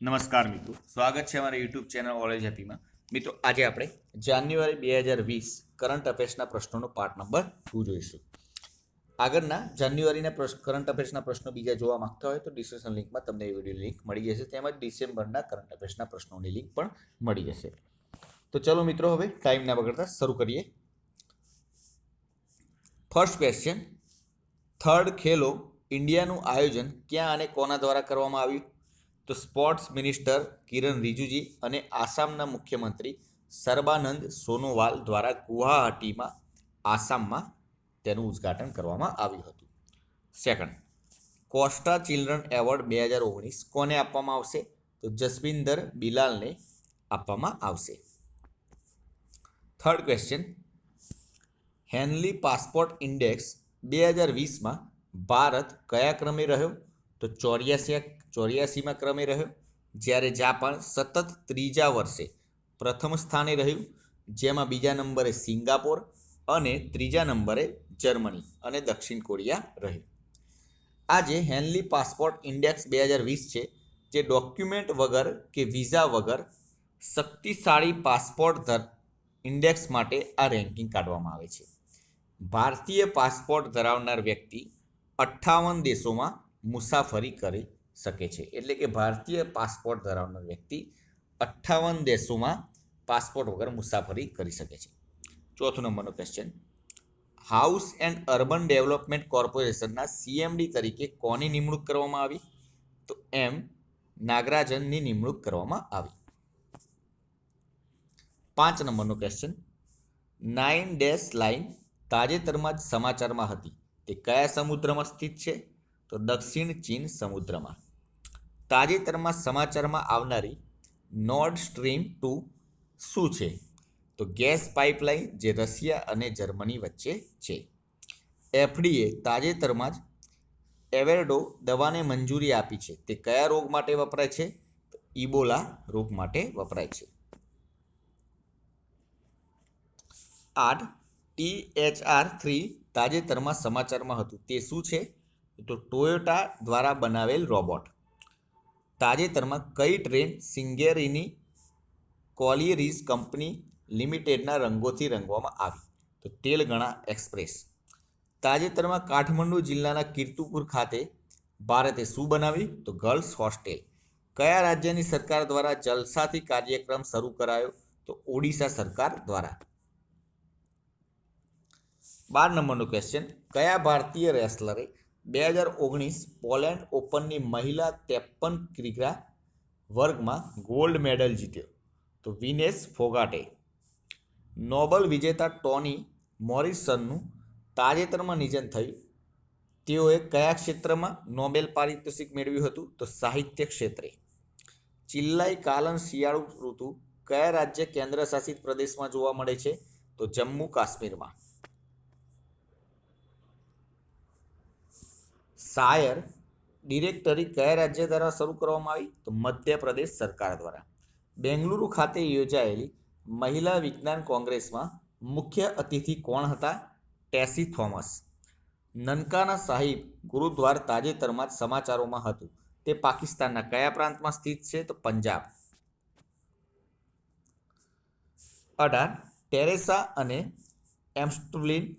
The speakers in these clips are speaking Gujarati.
નમસ્કાર મિત્રો. સ્વાગત છે અમારા યુટ્યુબ ચેનલ ઓલેજ હેપીમાં મિત્રો, આજે આપણે જાન્યુઆરી બે હજાર વીસ કરંટ અફેર્સના પ્રશ્નોનો પાર્ટ નંબર ટુ જોઈશું. આગળના જાન્યુઆરીના કરંટ અફેર્સના પ્રશ્નો બીજા જોવા માંગતા હોય તો ડિસ્ક્રિપ્શન લિંકમાં તમને એ વીડિયો લિંક મળી જશે. તેમજ ડિસેમ્બરના કરંટ અફેર્સના પ્રશ્નોની લિંક પણ મળી જશે. તો ચલો મિત્રો, હવે ટાઈમ ના બગડતા શરૂ કરીએ. ફર્સ્ટ ક્વેશ્ચન થર્ડ ખેલો, ઇન્ડિયાનું આયોજન ક્યાં અને કોના દ્વારા કરવામાં આવ્યું? તો સ્પોર્ટ્સ મિનિસ્ટર કિરણ રિજુજી અને આસામના મુખ્યમંત્રી સર્બાનંદ સોનોવાલ દ્વારા ગુવાહાટીમાં આસામમાં તેનું ઉદ્ઘાટન કરવામાં આવ્યું હતું. સેકન્ડ, કોસ્ટા ચિલ્ડ્રન એવોર્ડ બે હજાર ઓગણીસ કોને આપવામાં આવશે? તો જસવિંદર બિલાલને આપવામાં આવશે. Third question, Henley passport index બે હજાર વીસમાં ભારત કયા ક્રમે રહ્યો? તો ચોર્યાસી ચોર્યાસીમાં ક્રમે રહ્યો. જ્યારે જાપાન સતત ત્રીજા વર્ષે પ્રથમ સ્થાને રહ્યું, જેમાં બીજા નંબરે સિંગાપોર અને ત્રીજા નંબરે જર્મની અને દક્ષિણ કોરિયા રહ્યું. આજે હેનલી પાસપોર્ટ ઇન્ડેક્સ બે હજાર વીસ છે, જે ડોક્યુમેન્ટ વગર કે વિઝા વગર શક્તિશાળી પાસપોર્ટ ધર ઇન્ડેક્સ માટે આ રેન્કિંગ કાઢવામાં આવે છે. ભારતીય પાસપોર્ટ ધરાવનાર વ્યક્તિ અઠ્ઠાવન દેશોમાં મુસાફરી કરી શકે છે. એટલે કે ભારતીય પાસપોર્ટ ધરાવનાર વ્યક્તિ અઠ્ઠાવન દેશોમાં પાસપોર્ટ વગર મુસાફરી કરી શકે છે. ચોથો નંબરનો question house and urban development કોર્પોરેશનના સીએમડી તરીકે કોની નિમણૂક કરવામાં આવી? તો એમ નાગરાજનની નિમણૂક કરવામાં આવી. પાંચ નંબરનો ક્વેશ્ચન નાઇન ડેશ લાઇન તાજેતરમાં જ સમાચારમાં હતી તે કયા સમુદ્રમાં સ્થિત છે? તો દક્ષિણ ચીન સમુદ્રમાં. તાજેતરમાં સમાચારમાં આવનારી નોર્ડ સ્ટ્રીમ ટુ શું છે? તો ગેસ પાઇપલાઇન જે રશિયા અને જર્મની વચ્ચે છે. એફડીએ તાજેતરમાં જ એવેરડો દવાને મંજૂરી આપી છે. તે કયા રોગ માટે વપરાય છે? ઇબોલા રોગ માટે વપરાય છે. આઠ, ટી એચ આર થ્રી તાજેતરમાં સમાચારમાં હતું. તે શું છે? તો ટોયોટા દ્વારા બનાવેલ રોબોટ. તાજેતરમાં કઈ ટ્રેન સિંગેરીની કોલિયરીઝ કંપની લિમિટેડના રંગોથી રંગવામાં આવી? તો તેલગણા એક્સપ્રેસ. તાજેતરમાં કાઠમંડુ જિલ્લાના કીર્તુપુર ખાતે ભારતે શું બનાવ્યું? તો ગર્લ્સ હોસ્ટેલ. કયા રાજ્યની સરકાર દ્વારા જલસાથી કાર્યક્રમ શરૂ કરાયો? તો ઓડિશા સરકાર દ્વારા. બાર નંબરનો ક્વેશ્ચન કયા ભારતીય રેસલરે બે હજાર ઓગણીસ પોલેન્ડ ઓપનની મહિલા ત્રેપન ક્રિકેટ વર્ગમાં ગોલ્ડ મેડલ જીત્યો. તો વિનેશ ફોગાટે. નોબલ વિજેતા ટોની મોરિસનનું તાજેતરમાં નિધન થયું. તેઓએ કયા ક્ષેત્રમાં નોબેલ પારિતોષિક મેળવ્યું હતું? તો સાહિત્ય ક્ષેત્રે. ચિલ્લાઈ કાલન શિયાળુ ઋતુ કયા રાજ્ય કેન્દ્ર શાસિત પ્રદેશમાં જોવા મળે છે? તો જમ્મુ કાશ્મીરમાં. શાયર ડિરેક્ટરી કયા રાજ્ય દ્વારા શરૂ કરવામાં આવી? તો મધ્યપ્રદેશ સરકાર દ્વારા. બેંગલુરુ ખાતે યોજાયેલી મહિલા વિજ્ઞાન કોંગ્રેસમાં મુખ્ય અતિથિ કોણ હતા? ટેસી થોમસ. નનકાના સાહિબ ગુરુદ્વાર તાજેતરમાં જ સમાચારોમાં હતું. તે પાકિસ્તાનના કયા પ્રાંતમાં સ્થિત છે? તો પંજાબ. અઢાર. ટેરેસા અને એમ્સ્ટુલિન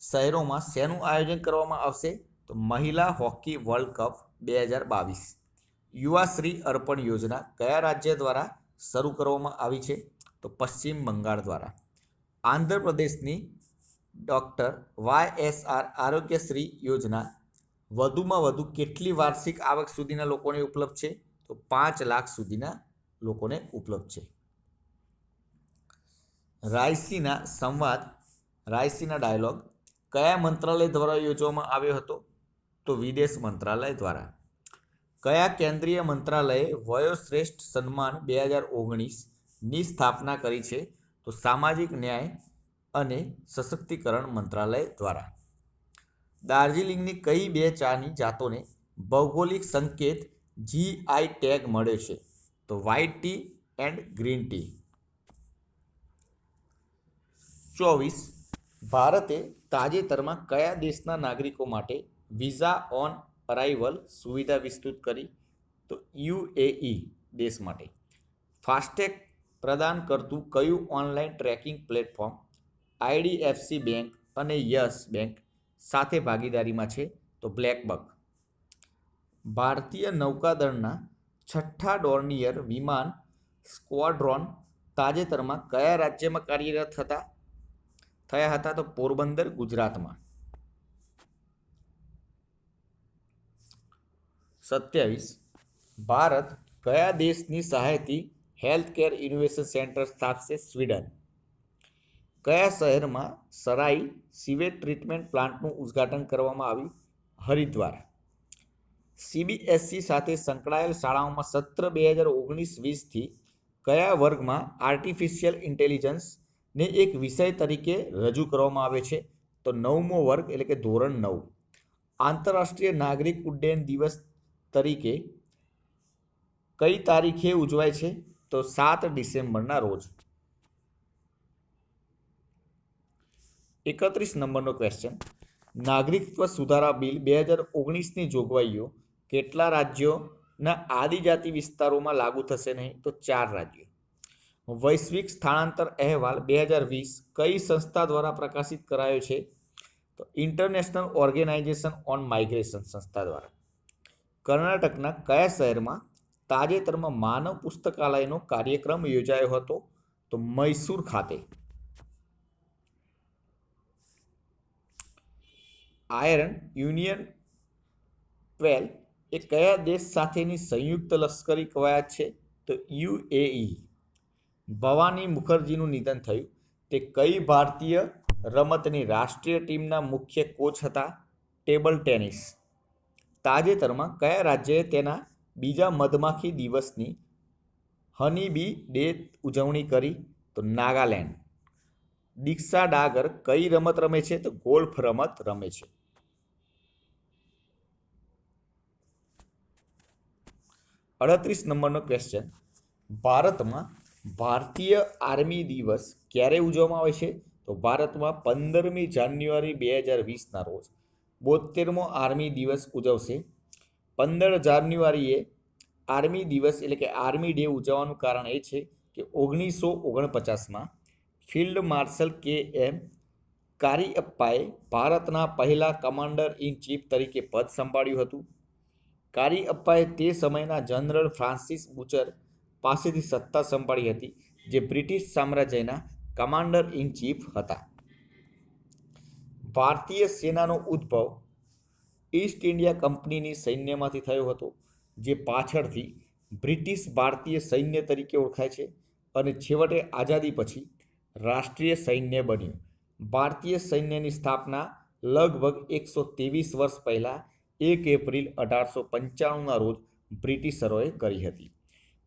શહેરોમાં શેનું આયોજન કરવામાં આવશે? તો મહિલા હોકી વર્લ્ડ કપ બે હજાર બાવીસ. યુવાશ્રી અર્પણ યોજના કયા રાજ્ય દ્વારા શરૂ કરવામાં આવી છે? તો પશ્ચિમ બંગાળ દ્વારા. આંધ્રપ્રદેશની doctor Y S R Aarogyasri યોજના વધુમાં વધુ કેટલી વાર્ષિક આવક સુધીના લોકોને ઉપલબ્ધ છે? તો પાંચ લાખ સુધીના લોકોને ઉપલબ્ધ છે. રાયસીના સંવાદ, રાયસીના ડાયલોગ કયા મંત્રાલય દ્વારા યોજવામાં આવ્યો હતો? તો વિદેશ મંત્રાલય દ્વારા. કયા કેન્દ્રીય મંત્રાલયે વયોશ્રેષ્ઠ સન્માન બે હજાર ઓગણીસની સ્થાપના કરી છે? તો સામાજિક ન્યાય અને સશક્તિકરણ મંત્રાલય દ્વારા. દાર્જિલિંગની કઈ બે ચાની જાતોને ભૌગોલિક સંકેત જીઆઈ ટેગ મળ્યો છે? તો white tea and green tea. ચોવીસ. ભારતે તાજેતરમાં કયા દેશના નાગરિકો માટે વિઝા ઓન અરાઇવલ સુવિધા વિસ્તૃત કરી તો યુએઈ દેશ માટે. ફાસ્ટેગ પ્રદાન કરતું કયું online tracking platform IDFC Bank અને યસ બેંક સાથે ભાગીદારીમાં છે તો બ્લેકબક ભારતીય નૌકાદળના છઠ્ઠા ડોર્નિયર વિમાન સ્ક્વોડ્રોન તાજેતરમાં કયા રાજ્યમાં કાર્યરત હતા? થયા હતા તો પોરબંદર, ગુજરાતમાં. સત્યાવીસ. ભારત કયા દેશની સહાયથી હેલ્થ કેર ઇનોવેશન સેન્ટર સ્થાપશે સ્વીડન? કયા શહેરમાં સરાઈ સીવેજ ટ્રીટમેન્ટ પ્લાન્ટનું ઉદ્ઘાટન કરવામાં આવ્યું? હરિદ્વાર. સીબીએસઈ સાથે સંકળાયેલ શાળાઓમાં સત્ર બે હજાર ઓગણીસ વીસથી કયા વર્ગમાં આર્ટિફિશિયલ ઇન્ટેલિજન્સને એક વિષય તરીકે રજૂ કરવામાં આવે છે? તો નવમો વર્ગ એટલે કે ધોરણ નવ. આંતરરાષ્ટ્રીય નાગરિક ઉડ્ડયન દિવસ તરીકે કઈ તારીખે ઉજવાય છે? તો સાત ડિસેમ્બરના રોજ. એકત્રીસ નંબરનો ક્વેશ્ચન નાગરિકત્વ સુધારા બિલ બે હજાર ઓગણીસની જોગવાઈઓ કેટલા રાજ્યોના આદિજાતિ વિસ્તારોમાં લાગુ થશે નહીં? તો ચાર રાજ્યો. વૈશ્વિક સ્થળાંતર અહેવાલ બે હજાર વીસ કઈ સંસ્થા દ્વારા પ્રકાશિત કરાયો છે? તો ઇન્ટરનેશનલ ઓર્ગેનાઇઝેશન ઓન માઇગ્રેશન સંસ્થા દ્વારા. કર્ણાટકના કયા શહેરમાં તાજેતરમાં માનવ પુસ્તકાલયનો કાર્યક્રમ યોજાયો હતો? તો મૈસૂર ખાતે. આયર્ન યુનિયન ટ્વેલ્વ એ કયા દેશ સાથેની સંયુક્ત લશ્કરી કવાયત છે? તો યુએઈ. ભવાની મુખર્જીનું નિધન થયું. તે કઈ ભારતીય રમતની રાષ્ટ્રીય ટીમના મુખ્ય કોચ હતા? Table tennis. તાજેતરમાં કયા રાજ્યએ તેના બીજા મધમાખી દિવસની હની બી ડે ઉજવણી કરી? તો નાગાલેન્ડ. દીક્ષા ડાગર કઈ રમત રમે છે? તો ગોલ્ફ રમત રમે છે. અડત્રીસ નંબરનો ક્વેશ્ચન ભારતમાં ભારતીય આર્મી દિવસ ક્યારે ઉજવવામાં આવે છે? તો ભારતમાં પંદરમી જાન્યુઆરી બે હજાર વીસના રોજ. બોતેરમો આર્મી દિવસ ઉજવશે. પંદર જાન્યુઆરીએ આર્મી દિવસ એટલે કે આર્મી ડે ઉજવવાનું કારણ એ છે કે ઓગણીસો ઓગણપચાસમાં ફિલ્ડ માર્શલ કે એમ કારીઅપ્પાએ ભારતના પહેલા કમાન્ડર ઇન ચીફ તરીકે પદ સંભાળ્યું હતું. કારીઅપ્પાએ તે સમયના જનરલ ફ્રાન્સિસ બુચર પાસેથી સત્તા સંભાળી હતી, જે બ્રિટિશ સામ્રાજ્યના કમાન્ડર ઇન ચીફ હતા. ભારતીય સેનાનો ઉદ્ભવ ઈસ્ટ ઇન્ડિયા કંપનીની સૈન્યમાંથી થયો હતો, જે પાછળથી બ્રિટિશ ભારતીય સૈન્ય તરીકે ઓળખાય છે અને છેવટે આઝાદી પછી રાષ્ટ્રીય સૈન્ય બન્યું. ભારતીય સૈન્યની સ્થાપના લગભગ એકસો ત્રેવીસ વર્ષ પહેલાં એક એપ્રિલ અઢારસો પંચાણુંના રોજ બ્રિટિશરોએ કરી હતી.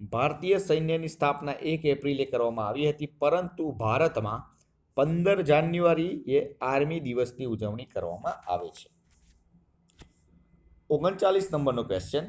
ભારતીય સૈન્યની સ્થાપના એક એપ્રિલે કરવામાં આવી હતી, પરંતુ ભારતમાં પંદર જાન્યુઆરી એ આર્મી દિવસની ઉજવણી કરવામાં આવે છે. ઓગણચાલીસ નંબરનો ક્વેશ્ચન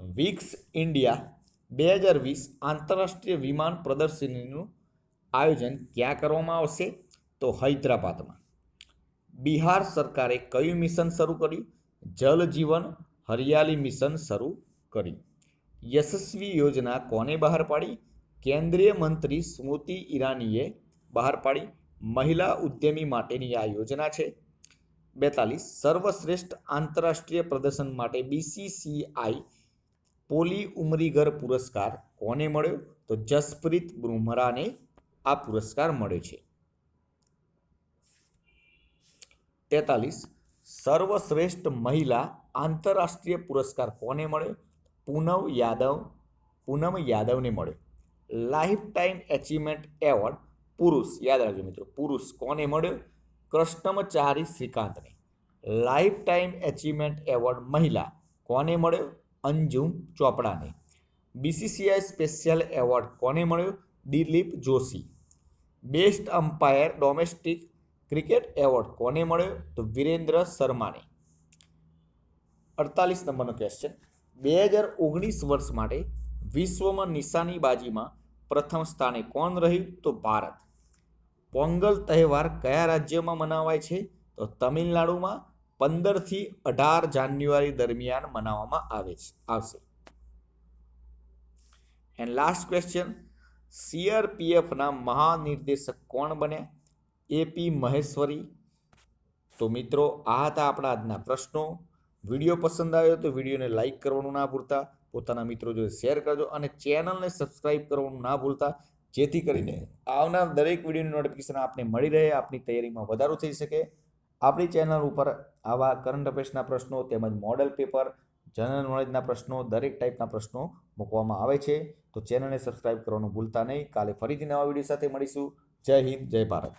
વિક્સ ઇન્ડિયા બે હજાર વીસ આંતરરાષ્ટ્રીય વિમાન પ્રદર્શનીનું આયોજન ક્યાં કરવામાં આવશે? તો હૈદરાબાદમાં. બિહાર સરકારે કયું મિશન શરૂ કર્યું? જલ જીવન હરિયાળી મિશન શરૂ કર્યું. યશસ્વી યોજના કોને બહાર પાડી? કેન્દ્રીય મંત્રી સ્મૃતિ ઈરાનીએ બહાર પાડી મહિલા ઉદ્યમી માટેની આ યોજના છે. બેતાલીસ, સર્વશ્રેષ્ઠ આંતરરાષ્ટ્રીય પ્રદર્શન માટે બીસીસીઆઈ પોલી ઉમરીગર પુરસ્કાર કોને મળ્યો? તો જસપ્રીત બુમરાને આ પુરસ્કાર મળ્યો છે. તેતાલીસ, સર્વશ્રેષ્ઠ મહિલા આંતરરાષ્ટ્રીય પુરસ્કાર કોને મળ્યો? પૂનમ યાદવ, પૂનમ યાદવને મળ્યો. લાઈફ ટાઈમ એચિવમેન્ટ એવોર્ડ પુરુષ, યાદ રાખજો મિત્રો, પુરુષ કોને મળ્યો? કૃષ્ણમચારી શ્રીકાંતને. લાઈફ ટાઈમ એચિવમેન્ટ એવોર્ડ મહિલા કોને મળ્યો? અંજુમ ચોપડાને. બીસીસીઆઈ સ્પેશિયલ એવોર્ડ કોને મળ્યો? Dilip Joshi. Best umpire domestic cricket award કોને મળ્યો? તો વિરેન્દ્ર શર્માને. અડતાલીસ નંબરનો ક્વેશ્ચન બે હજાર ઓગણીસ વર્ષ માટે વિશ્વમાં નિશાનીબાજીમાં પ્રથમ સ્થાને કોણ રહ્યું? તો ભારત. પોંગલ તહેવાર કયા રાજ્યમાં મનાવાય છે? તો તમિલનાડુમાં પંદરથી અઢાર જાન્યુઆરી દરમિયાન મનાવવામાં આવે છે, આવશે. એન્ડ લાસ્ટ ક્વેશ્ચન સીઆરપીએફના મહાનિર્દેશક કોણ બને એપી મહેશ્વરી. તો મિત્રો, આ હતા આપણા આજના પ્રશ્નો. વીડિયો પસંદ આવ્યો તો વિડીયોને લાઈક કરવાનું ના ભૂલતા. પોતાના મિત્રો જોડે શેર કરજો અને ચેનલને સબસ્ક્રાઇબ કરવાનું ના ભૂલતા. જેથી કરીને આવનાર દરેક વિડીયોની નોટિફિકેશન આપને મળી રહે, આપની તૈયારીમાં વધારો થઈ શકે. આપણી ચેનલ ઉપર આવા કરંટ અફેર્સના પ્રશ્નો તેમજ મોડલ પેપર જનરલ નોલેજના પ્રશ્નો, દરેક ટાઈપના પ્રશ્નો મૂકવામાં આવે છે. તો ચેનલને સબસ્ક્રાઇબ કરવાનું ભૂલતા નહીં. કાલે ફરીથી નવા વીડિયો સાથે મળીશું. જય હિન્દ, જય ભારત.